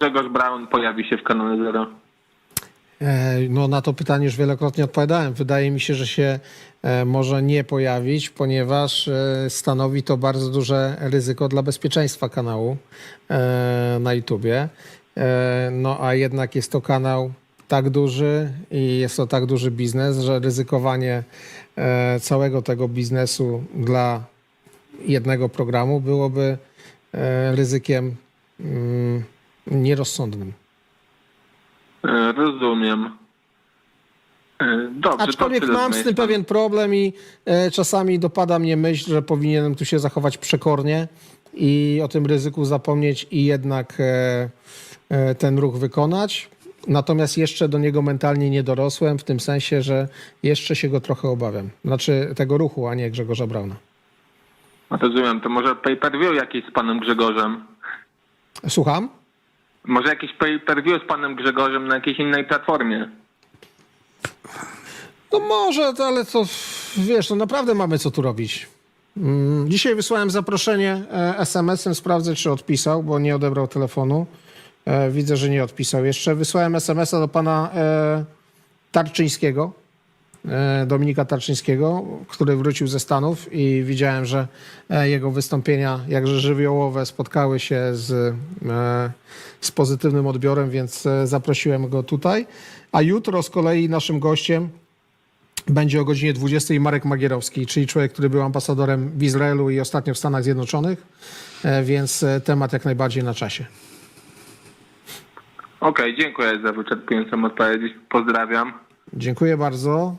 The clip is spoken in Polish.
Grzegorz Braun pojawi się w kanale Zero? E, No na to pytanie już wielokrotnie odpowiadałem. Wydaje mi się, że się e, może nie pojawić, ponieważ e, stanowi to bardzo duże ryzyko dla bezpieczeństwa kanału na YouTubie. No a jednak jest to kanał tak duży i jest to tak duży biznes, że ryzykowanie całego tego biznesu dla jednego programu byłoby ryzykiem mm, nierozsądnym. E, Rozumiem. E, Dobrze, Aczkolwiek mam z tym pewien problem i e, czasami dopada mnie myśl, że powinienem tu się zachować przekornie i o tym ryzyku zapomnieć i jednak ten ruch wykonać. Natomiast jeszcze do niego mentalnie nie dorosłem, w tym sensie, że jeszcze się go trochę obawiam. Znaczy tego ruchu, a nie Grzegorza Brauna. Rozumiem, to może pay-per-view jakieś z panem Grzegorzem? Słucham? Może jakieś pay-per-view z panem Grzegorzem na jakiejś innej platformie? No może, to, ale to wiesz, no naprawdę mamy co tu robić. Mm, Dzisiaj wysłałem zaproszenie e, SMS-em, sprawdzę czy odpisał, bo nie odebrał telefonu. E, Widzę, że nie odpisał jeszcze. Wysłałem SMS-a do pana e, Tarczyńskiego, Dominika Tarczyńskiego, który wrócił ze Stanów i widziałem, że e, jego wystąpienia, jakże żywiołowe, spotkały się z, e, z pozytywnym odbiorem, więc e, zaprosiłem go tutaj. A jutro z kolei naszym gościem będzie o godzinie 20 Marek Magierowski, czyli człowiek, który był ambasadorem w Izraelu i ostatnio w Stanach Zjednoczonych, e, więc e, temat jak najbardziej na czasie. Okej, dziękuję za wyczerpującą odpowiedź. Pozdrawiam. Dziękuję bardzo.